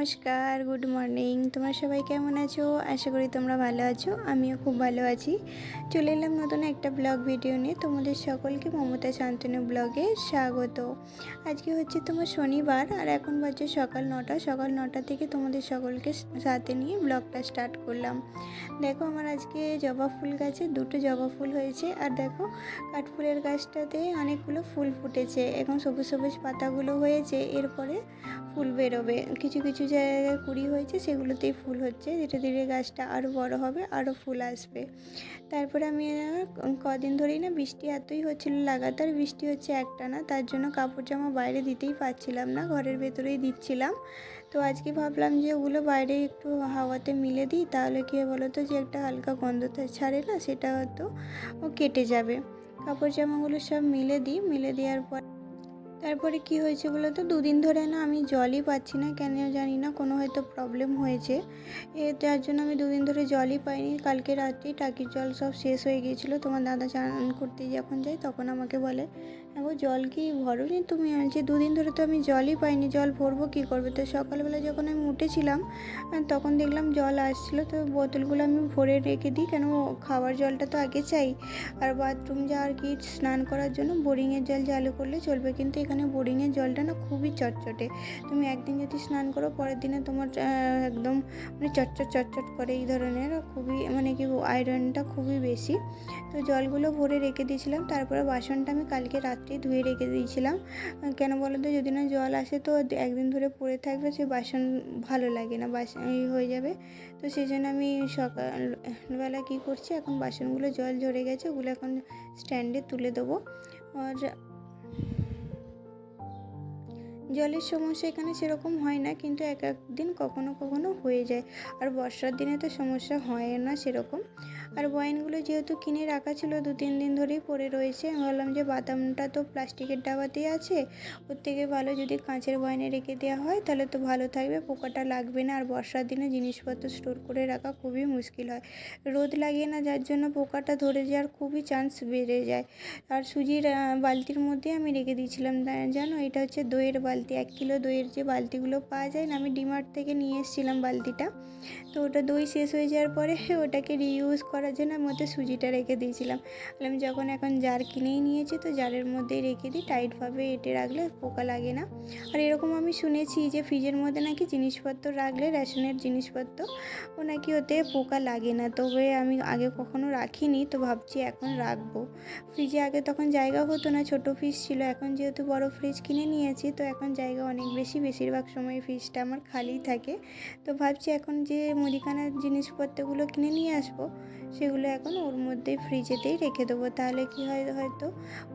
নমস্কার good morning তোমরা সবাই কেমন আছো? আশা করি তোমরা ভালো আছো, আমিও খুব ভালো আছি। চলে এলাম নতুন একটা ব্লগ ভিডিও নিয়ে। তোমাদের সকলকে মমতা শান্তনু ব্লগে স্বাগত। আজকে হচ্ছে তোমার শনিবার আর এখন বাজে সকাল নটা। সকাল নটা থেকে তোমাদের সকলকে সাথে নিয়ে ব্লগটা স্টার্ট করলাম। দেখো আমার আজকে জবা ফুল গাছে দুটো জবা ফুল হয়েছে। আর দেখো কাঠফুলের গাছটাতে অনেকগুলো ফুল ফুটেছে। এখন সবুজ সবুজ পাতাগুলো হয়েছে। এরপরে ফুল বেরোবে। কিছু কিছু জায়গায় কুড়ি হয়েছে সেগুলোতেই ফুল হচ্ছে। ধীরে ধীরে গাছটা আরও বড় হবে আরও ফুল আসবে। তারপরে আমি কদিন ধরেই না বৃষ্টি এতই হচ্ছিল লাগাতার, বৃষ্টি হচ্ছে একটা না তার জন্য কাপড় জামা বাইরে দিতেই পারছিলাম না, ঘরের ভেতরেই দিচ্ছিলাম। তো আজকে ভাবলাম যে ওগুলো বাইরে একটু হাওয়াতে মিলে দিই, তাহলে কী বলো তো যে একটা হালকা গন্ধ ছাড়ে না, সেটা হয়তো ও কেটে যাবে। কাপড় জামাগুলো সব মিলে দিই, মিলে দেওয়ার পর তারপরে কি হয়েছে বলো তো? দুদিন ধরে না আমি জলই পাচ্ছি না, কেন জানি না, কোনো হয়তো প্রবলেম হয়েছে। এ যার জন্য আমি দুদিন ধরে জলই পাইনি। কালকে রাত্রেই টাকির জল সব শেষ হয়ে গিয়েছিল। তোমার দাদা চান করতে যখন যাই তখন আমাকে বলে গো জল কি ভরোনি তুমি? যে দুদিন ধরে তো আমি জলই পাইনি, জল ভরবো কী করবে? তো সকালবেলা যখন আমি উঠেছিলাম তখন দেখলাম জল আসছিল, তো বোতলগুলো আমি ভরে রেখে দিই, কেন খাওয়ার জলটা তো আগে চাই। আর বাথরুম যাওয়ার কি স্নান করার জন্য বোরিংয়ের জল চালু করলে চলবে, কিন্তু এখানে বোরিংয়ের জলটা না খুবই চটচটে। তুমি একদিন যদি স্নান করো, পরের দিনে তোমার একদম মানে চটচট চটচট করে এই ধরনের খুবই মানে কি আয়রনটা খুবই বেশি। তো জলগুলো ভরে রেখে দিয়েছিলাম, তারপরে বাসনটা আমি কালকে রাত্রেই ধুয়ে রেখে দিয়েছিলাম। কেন বলো তো? যদি না জল আসে তো একদিন ধরে পড়ে থাকবে, সে বাসন ভালো লাগে না বাসন হয়ে যাবে। তো সেই জন্য আমি সকালবেলা কী করছি, এখন বাসনগুলো জল ঝরে গেছে, ওগুলো এখন স্ট্যান্ডে তুলে দেবো। আর জলের সমস্যা এখানে সেরকম হয় না, কিন্তু এক এক দিন কখনো কখনো হয়ে যায়। আর বর্ষার দিনে তো সমস্যা হয় না সেরকম। আর ওয়াইনগুলো যেহেতু কিনে রাখা ছিল, দু তিন দিন ধরেই পড়ে রয়েছে। আমি ভাবলাম যে বাদামটা তো প্লাস্টিকের ডাবাতেই আছে। ওর থেকে ভালো যদি কাঁচের ওয়াইনে রেখে দেওয়া হয়, তাহলে তো ভালো থাকবে। পোকাটা লাগবে না। আর বর্ষার দিনে জিনিসপত্র স্টোর করে রাখা খুবই মুশকিল হয়। রোদ লাগে না যার জন্য পোকাটা ধরে যাওয়ার খুবই চান্স বেড়ে যায়। আর সুজির বালতির মধ্যে আমি রেখে দিয়েছিলাম, জানো? এটা হচ্ছে দইয়ের বালতি। এক কিলো দইয়ের যে বালতিগুলো পাওয়া যায় না, আমি ডিমার্ট থেকে নিয়ে এসেছিলাম বালতিটা। তো ওটা দই শেষ হয়ে যাওয়ার পরে ওটাকে রিইউজ করার জন্য আমি ওতে সুজিটা রেখে দিয়েছিলাম। আমি যখন এখন জার কিনেই নিয়েছি, তো জারের মধ্যেই রেখে দিই টাইটভাবে এঁটে রাখলে পোকা লাগে না। আর এরকম আমি শুনেছি যে ফ্রিজের মধ্যে নাকি জিনিসপত্র রাখলে, রেশনের জিনিসপত্র, ও নাকি ওতে পোকা লাগে না। তবে আমি আগে কখনো রাখিনি, তো ভাবছি এখন রাখব। ফ্রিজে আগে তখন জায়গা হতো না, ছোট ফ্রিজ ছিল। এখন যেহেতু বড় ফ্রিজ কিনে নিয়েছি, তো এখন জায়গা অনেক বেশি, বেশিরভাগ সময় ফ্রিজটা আমার খালি থাকে। তো ভাবছি এখন যে মুদিখানার জিনিসপত্রগুলো কিনে নিয়ে আসব সেগুলো এখন ওর মধ্যেই ফ্রিজেতেই রেখে দেবো। তাহলে কি হয় হয়তো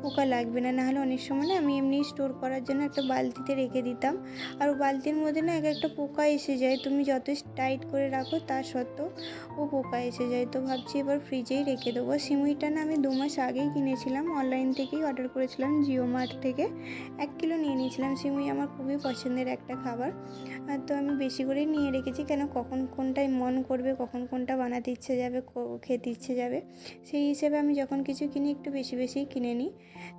পোকা লাগবে না, নাহলে অনেক সময় না আমি এমনি স্টোর করার জন্য একটা বালতিতে রেখে দিতাম। আর বালতির মধ্যে না এক একটা পোকা এসে যায়, তুমি যত টাইট করে রাখো তা সত্ত্বেও ও পোকা এসে যায়। তো ভাবছি এবার ফ্রিজেই রেখে দেবো। সিমুইটা না আমি দু মাস আগেই কিনেছিলাম অনলাইন থেকেই অর্ডার করেছিলাম জিও মার্ট থেকে। এক কিলো নিয়ে নিয়েছিলাম। সিমুই আমার খুবই পছন্দের একটা খাবার। তো আমি বেশি করেই নিয়ে রেখেছি, কেন কখন কোনটায় মন করবে, কখন কোনটা বানাতে ইচ্ছে যাবে খেতে ইচ্ছে যাবে। সেই হিসেবে আমি যখন কিছু কিনি একটু বেশি বেশি কিনে নিই।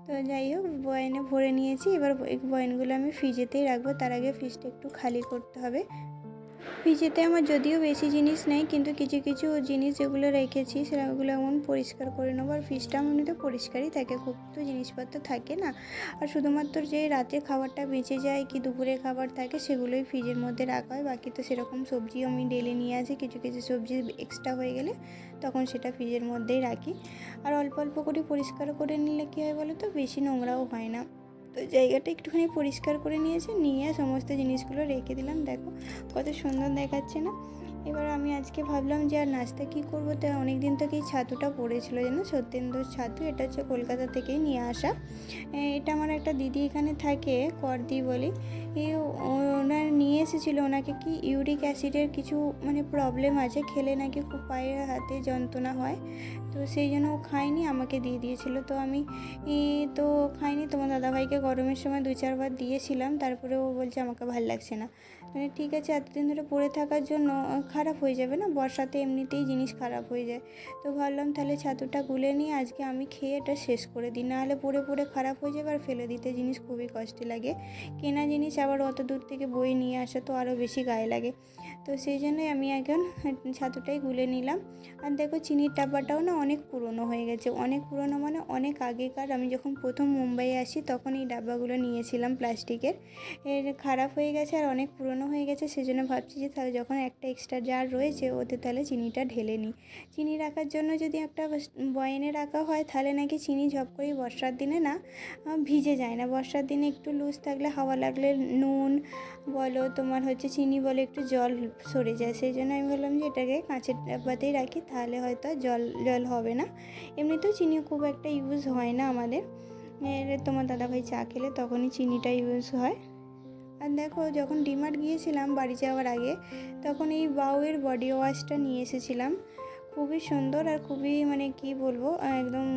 তো যাই হোক, বয়নে ভরে নিয়েছি। এবার এই বয়নগুলো আমি ফ্রিজেতেই রাখব। তার আগে ফ্রিজটা একটু খালি করতে হবে। ফ্রিজেতে আমার যদিও বেশি জিনিস নেই, কিন্তু কিছু কিছু জিনিস যেগুলো রেখেছি সেগুলো এমন পরিষ্কার করে নেব। আর ফ্রিজটা এমনিতে পরিষ্কারই থাকে, খুব তো জিনিসপত্র থাকে না। আর শুধুমাত্র যে রাতের খাবারটা বেঁচে যায় কি দুপুরে খাবার থাকে সেগুলোই ফ্রিজের মধ্যে রাখা হয়। বাকি তো সেরকম সবজিও আমি ডেলি নিয়ে আসি, কিছু কিছু সবজি এক্সট্রা হয়ে গেলে তখন সেটা ফ্রিজের মধ্যেই রাখি। আর অল্প অল্প করে পরিষ্কার করে নিলে কী হয় বলো তো বেশি নোংরাও হয় না। তো জায়গাটা একটুখানি পরিষ্কার করে নিয়েছে, নিয়ে সমস্ত জিনিসগুলো রেখে দিলাম। দেখো কত সুন্দর দেখাচ্ছে না। এবার আমি আজকে ভাবলাম যে আর নাস্তা কী করব? তো অনেক দিন থেকে এই ছাতুটা পড়েছিল যেন সত্যেন্দ্র ছাতু। এটা হচ্ছে কলকাতা থেকেই নিয়ে আসা। এটা আমার একটা দিদি এখানে থাকে, করদি বলি। ওনার নিয়ে এসেছিল। ওনাকে কি ইউরিক অ্যাসিডের কিছু মানে প্রবলেম আছে? খেলে নাকি খুব পায়ে হাতে যন্ত্রণা হয়। তো সেই জন্য ও খায়নি, আমাকে দিয়ে দিয়েছিল। তো আমি তো খাইনি তোমার দাদাভাইকে গরমের সময় দু চারবার দিয়েছিলাম। তারপরে ও বলছে, আমাকে ভালো লাগছে না। মানে ঠিক আছে, এতদিন ধরে পড়ে থাকার জন্য খারাপ হয়ে যাবে না? বর্ষাতে এমনিতেই জিনিস খারাপ হয়ে যায়। তো ভাবলাম তাহলে ছাতুটা গুলে নিয়ে আজকে আমি খেয়ে এটা শেষ করে দিই। নাহলে পড়ে পড়ে খারাপ হয়ে যাবে আর ফেলে দিতে জিনিস খুবই কষ্টে লাগে। কেনা জিনিস আবার অত দূর থেকে বই নিয়ে আসা তো আরও বেশি গায়ে লাগে। তো সেই জন্যই আমি এখন ছাতুটাই গুলে নিলাম। আর দেখো চিনির ডাব্বাটাও না অনেক পুরনো হয়ে গেছে। অনেক পুরনো মানে অনেক আগেকার। আমি যখন প্রথম মুম্বাই আসি তখন এই ডাব্বাগুলো নিয়েছিলাম প্লাস্টিকের। এর খারাপ হয়ে গেছে আর অনেক পুরনো হয়ে গেছে। সেজন্য ভাবছি যে তাহলে যখন একটা এক্সট্রা জার রয়েছে ওতে তাহলে চিনিটা ঢেলে নিই। চিনি রাখার জন্য যদি একটা বয়েনে রাখা হয় তাহলে নাকি চিনি ঝপ করেই বর্ষার দিনে না ভিজে যায় না। বর্ষার দিনে একটু লুজ থাকলে হাওয়া লাগলে নুন বলো তোমার হচ্ছে চিনি বলো একটু জল সরে যায়। সেই জন্য আমি বললাম যে, এটাকে কাঁচের ডাব্বাতেই রাখি, তাহলে হয়তো জল জল হবে না। এমনিতেও চিনি খুব একটা ইউজ হয় না আমাদের। তোমার দাদাভাই চা খেলে তখনই চিনিটা ইউজ হয়। আর দেখো, যখন ডিমার্ট গিয়েছিলাম বাড়ি যাওয়ার আগে, তখন এই বাউয়ের বডি ওয়াশটা নিয়ে এসেছিলাম। খুবই সুন্দর আর খুবই মানে কি বলব, একদম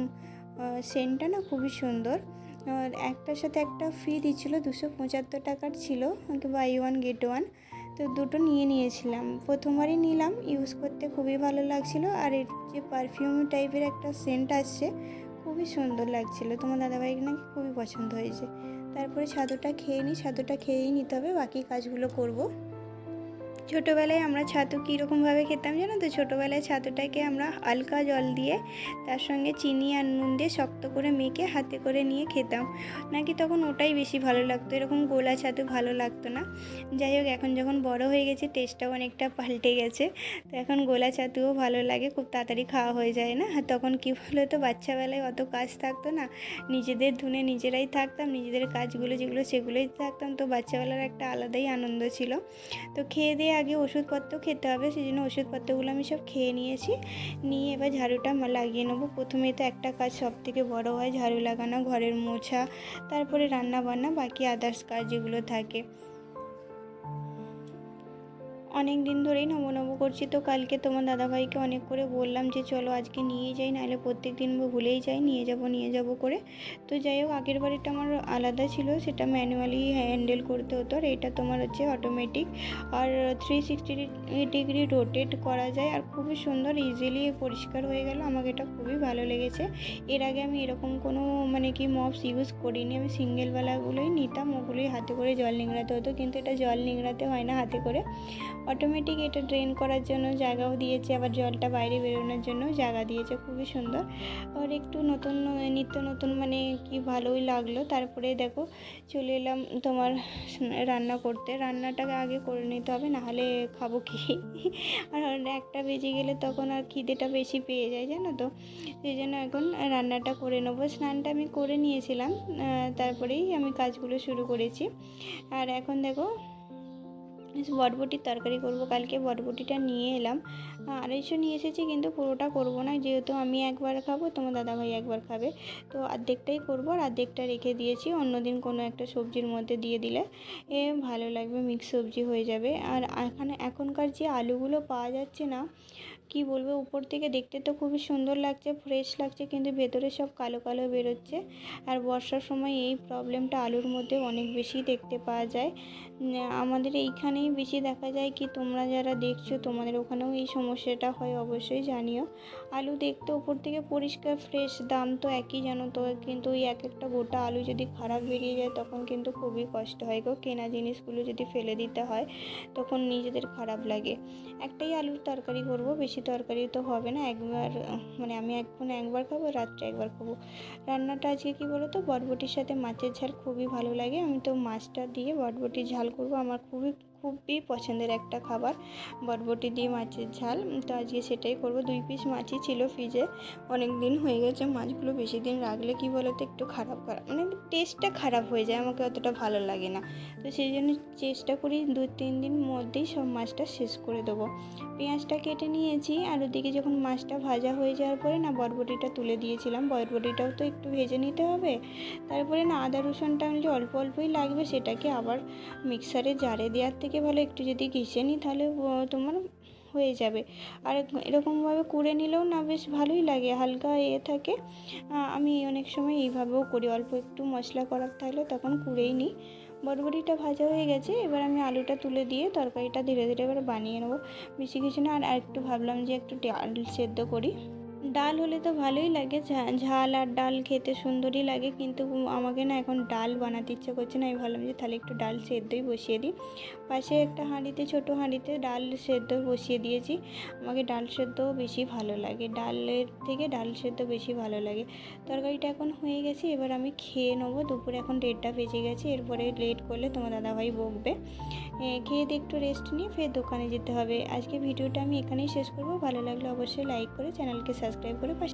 সেন্টটা না খুবই সুন্দর। আর একটার সাথে একটা ফ্রি দিচ্ছিল, দুশো পঁচাত্তর টাকার ছিল বাই ওয়ান গেট ওয়ান তো দুটো নিয়ে নিয়েছিলাম। প্রথমবারই নিলাম ইউজ করতে খুবই ভালো লাগছিল। আর এর যে পারফিউম টাইপের একটা সেন্ট আসছে, খুবই সুন্দর লাগছিল। তোমার দাদাভাইকে নাকি খুবই পছন্দ হয়েছে। তারপরে ছাদুটা খেয়ে নিই ছাদুটা খেয়েই নিতে হবে, বাকি কাজগুলো করব। ছোটোবেলায় আমরা ছাতু কীরকমভাবে খেতাম জানো তো? ছোটোবেলায় ছাতুটাকে আমরা হালকা জল দিয়ে তার সঙ্গে চিনি আর নুন দিয়ে শক্ত করে মেখে হাতে করে নিয়ে খেতাম। নাকি তখন ওটাই বেশি ভালো লাগতো। এরকম গোলা ছাতু ভালো লাগতো না। যাই হোক, এখন যখন বড় হয়ে গেছে টেস্টটাও অনেকটা পাল্টে গেছে। তো এখন গোলা ছাতুও ভালো লাগে, খুব তাড়াতাড়ি খাওয়া হয়ে যায় না? তখন কী বলো তো বাচ্চাবেলায় অত কাজ থাকতো না। নিজেদের ধুনে নিজেরাই থাকতাম, নিজেদের কাজগুলো যেগুলো সেগুলোই থাকতাম। তো বাচ্চাবেলার একটা আলাদাই আনন্দ ছিল। তো খেয়ে দিয়ে আগে ওষুধপত্র খেতে হবে সেই জন্য ওষুধপত্রগুলো আমি সব খেয়ে নিয়েছি। নিয়ে এবার ঝাড়ুটা লাগিয়ে নেব। প্রথমে তো একটা কাজ সব থেকে বড়ো হয়, ঝাড়ু লাগানো, ঘরের মোছা, তারপরে রান্না বান্না বাকি আদার্স কাজ যেগুলো থাকে। অনেক দিন ধরেই নবো নবো করছি, তো কালকে তোমার দাদাভাইকে অনেক করে বললাম যে চলো আজকে নিয়ে যাই, নাহলে প্রত্যেক দিন ভুলেই যাই, নিয়ে যাব নিয়ে যাব করে। তো যাই হোক, আগের বাড়িটা আমার আলাদা ছিল, সেটা ম্যানুয়ালি হ্যান্ডেল করতে হতো, আর এটা তোমার হচ্ছে অটোমেটিক আর থ্রি সিক্সটি ডিগ্রি রোটেট করা যায়, আর খুবই সুন্দর ইজিলি পরিষ্কার হয়ে গেল, আমাকে এটা খুবই ভালো লেগেছে। এর আগে আমি এরকম কোনো মানে কি মপস ইউজ করিনি, আমি সিঙ্গেলওয়ালাগুলোই নিতাম, ওগুলোই হাতে করে জল নিংড়াতে হতো, কিন্তু এটা জল নিংড়াতে হয় না হাতে করে। অটোমেটিক এটা ড্রেন করার জন্য জায়গাও দিয়েছে, আবার জলটা বাইরে বেরোনোর জন্য জায়গা দিয়েছে, খুবই সুন্দর। আর একটু নতুন নিত্য নতুন মানে কি ভালোই লাগল। তারপরে দেখো, চলে এলাম তোমার রান্না করতে। রান্নাটাকে আগে করে নিতে হবে, নাহলে খাব কি? আর একটা বেজে গেলে তখন আর খিদেটা বেশি পেয়ে যায়, জানো তো? সেই জন্য এখন রান্নাটা করে নেব। স্নানটা আমি করে নিয়েছিলাম তারপরেই আমি কাজগুলো শুরু করেছি। আর এখন দেখো বটবটির তরকারি করব। কালকে বটবটিটা নিয়ে এলাম। আড়াইশো নিয়ে এসেছি, কিন্তু পুরোটা করব না। যেহেতু আমি একবার খাব, তোমার দাদাভাই একবার খাবে। তো অর্ধেকটাই করব আর অর্ধেকটা রেখে দিয়েছি। অন্যদিন কোনো একটা সবজির মধ্যে দিয়ে দিলে এ ভালো লাগবে মিক্স সবজি হয়ে যাবে। আর এখানে এখনকার যে আলুগুলো পাওয়া যাচ্ছে না, কি বলব, উপর থেকে দেখতে তো খুবই সুন্দর লাগছে ফ্রেশ লাগছে, কিন্তু ভেতরে সব কালো কালো বেরোচ্ছে। আর বর্ষার সময় এই প্রবলেমটা আলুর মধ্যে অনেক বেশি দেখতে পাওয়া যায়। আমাদের আমাদের এইখানেই বেশি দেখা যায় কি তোমরা যারা দেখছ তোমাদের ওখানেও এই সমস্যাটা হয়, অবশ্যই জানিও। আলু দেখতে উপর থেকে পরিষ্কার ফ্রেশ দাম তো একই জানো তো। কিন্তু ওই এক একটা গোটা আলু যদি খারাপ বেরিয়ে যায়, তখন কিন্তু খুবই কষ্ট হয় গো। কেনা জিনিসগুলো যদি ফেলে দিতে হয়, তখন নিজেদের খারাপ লাগে। একটাই আলুর তরকারি করব, বেশি তরকারি তো হবে না। একবার মানে আমি এখন একবার খাব, রাত্রে একবার খাব। রান্নাটা আজকে কী বলো তো বটবটির সাথে মাছের ঝাল খুবই ভালো লাগে। আমি তো মাছটা দিয়ে বটবটির ঝাল করব। আমার খুবই খুবই পছন্দের একটা খাবার, বটবটি দিয়ে মাছের ঝাল। তো আজকে সেটাই করব। দুই পিস মাছই ছিল ফ্রিজে। অনেক দিন হয়ে গেছে, মাছগুলো বেশি দিন রাখলে কি বলো তো একটু খারাপ খারাপ মানে টেস্টটা খারাপ হয়ে যায়, আমাকে অতটা ভালো লাগে না। তো সেই জন্য চেষ্টা করি দু তিন দিন মধ্যেই সব মাছটা শেষ করে দেবো। পেঁয়াজটা কেটে নিয়েছি, আর ওদিকে যখন মাছটা ভাজা হয়ে যাওয়ার পরে না বটবটিটা তুলে দিয়েছিলাম। বটবটিটাও তো একটু ভেজে নিতে হবে। তারপরে না আদা রসুনটা যে অল্প অল্পই লাগবে, সেটাকে আবার মিক্সারে জারে দেওয়ার থেকে ভালো একটু যদি ঘিষে নিই, তাহলে তোমার হয়ে যাবে। আর এরকমভাবে করে নিলেও না বেশ ভালোই লাগে, হালকা এ থাকে। আমি অনেক সময় এইভাবেও করি, অল্প একটু মশলা করার থাকলে তখন কুড়েই নিই। বটবটিটা ভাজা হয়ে গেছে, এবার আমি আলুটা তুলে দিয়ে তরকারিটা ধীরে ধীরে এবার বানিয়ে নেব। বেশি কিছু না, আর একটু ভাবলাম যে একটু ডাল সেদ্ধ করি। ডাল হলে তো ভালোই লাগে। ঝাল আর ডাল খেতে সুন্দরই লাগে, কিন্তু আমাকে না এখন ডাল বানাতে ইচ্ছে করছে না। আমি ভাবলাম যে তাহলে একটু ডাল সেদ্ধই বসিয়ে দিই। পাশে একটা হাঁড়িতে, ছোটো হাঁড়িতে ডাল সেদ্ধ বসিয়ে দিয়েছি। আমাকে ডাল সেদ্ধ বেশি ভালো লাগে। ডালের থেকে ডাল সেদ্ধ বেশি ভালো লাগে। তরকারিটা এখন হয়ে গেছে, এবার আমি খেয়ে নেব। দুপুরে এখন দেড়টা বেজে গেছে, এরপরে লেট করলে তোমার দাদাভাই বকবে। খেয়ে দিয়ে একটু রেস্ট নিয়ে ফের দোকানে যেতে হবে। আজকে ভিডিওটা আমি এখানেই শেষ করব। ভালো লাগলে অবশ্যই লাইক করে চ্যানেলকে সাবস্ক্রাইব করে পাশে